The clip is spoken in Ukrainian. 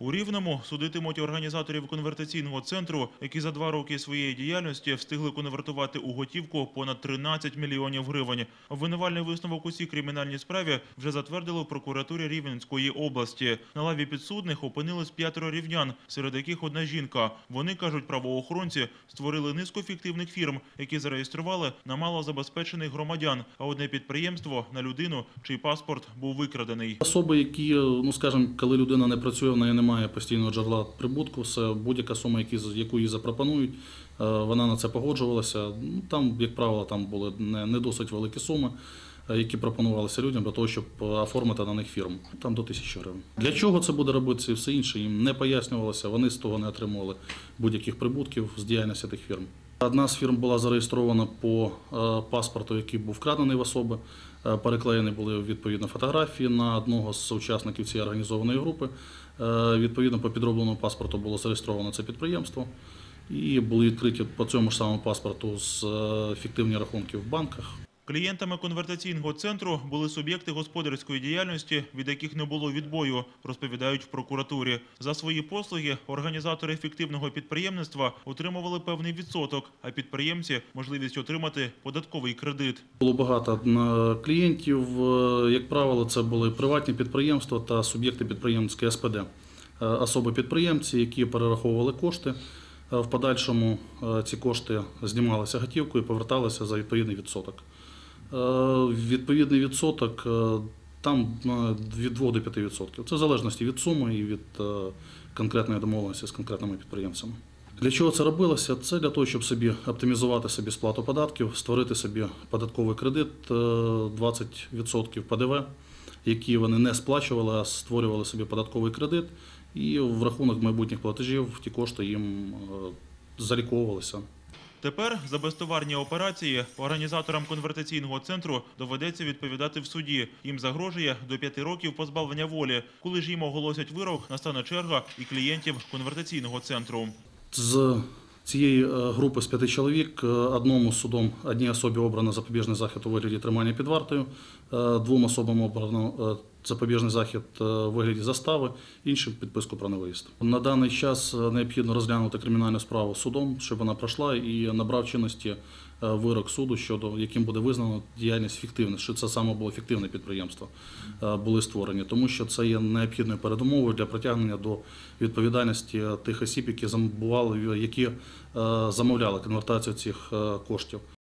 У Рівному судитимуть організаторів конвертаційного центру, які за два роки своєї діяльності встигли конвертувати у готівку понад 13 мільйонів гривень. Обвинувальний висновок у цій кримінальній справі вже затвердили в прокуратурі Рівненської області. На лаві підсудних опинились п'ятеро рівнян, серед яких одна жінка. Вони кажуть, правоохоронці створили низку фіктивних фірм, які зареєстрували на малозабезпечених громадян, а одне підприємство на людину, чий паспорт був викрадений. Особи, які, ну скажімо, коли людина не працює, в неї постійного джерела прибутку, все будь-яка сума, яку їй запропонують, е, вона на це погоджувалася. Ну, Там, як правило, там були не, не досить великі суми, е, які пропонувалися людям для того, щоб е, оформити на них фірму. Там до тисячі гривень. Для чого це буде робитися і все інше, їм не пояснювалося, вони з того не отримували будь-яких прибутків з діяльності тих фірм. Одна з фірм була зареєстрована по е, паспорту, який був вкрадений в особи. Е, Переклеєні були відповідно фотографії на одного з учасників цієї організованої групи. Е, Відповідно, по підробленому паспорту було зареєстровано це підприємство. І були відкриті по цьому ж самому паспорту з фіктивні рахунки в банках. Клієнтами конвертаційного центру були суб'єкти господарської діяльності, від яких не було відбою, розповідають в прокуратурі. За свої послуги організатори фіктивного підприємництва отримували певний відсоток, а підприємці можливість отримати податковий кредит. Було багато е, клієнтів. е, Як правило, це були приватні підприємства та суб'єкти підприємницької СПД. Е, Особи підприємці, які перераховували кошти. В подальшому ці кошти знімалися готівкою і поверталися за відповідний відсоток. Е, Відповідний відсоток е, там е, від 2 до 5 відсотків. Це в залежності від суми і від конкретної домовленості з конкретними підприємцями. Для чого це робилося? Це для того, щоб собі оптимізувати собі сплату податків, створити собі податковий кредит е, 20% ПДВ, які вони не сплачували, а створювали собі податковий кредит, і в рахунок майбутніх платежів ті кошти їм заліковувалися. Тепер за безтоварні операції організаторам конвертаційного центру доведеться відповідати в суді. Їм загрожує до п'яти років позбавлення волі. Коли ж їм оголосять вирок, настане черга і клієнтів конвертаційного центру. З цієї е, групи з п'яти чоловік е, одному судом одній особі обрано запобіжний захід у вигляді тримання під вартою, е, двом особам обрано запобіжний захід е, у вигляді застави, іншим підписку про невиїзд. На даний час е, необхідно розглянути кримінальну справу судом, щоб вона пройшла і набрав чинності е, вирок суду, щодо яким буде визнано діяльність фіктивна, що це саме було фіктивне підприємство, е, були створені, тому що це є необхідною передумовою для притягнення до відповідальності тих осіб, які замовляли, які е, замовляли конвертацію цих е, коштів.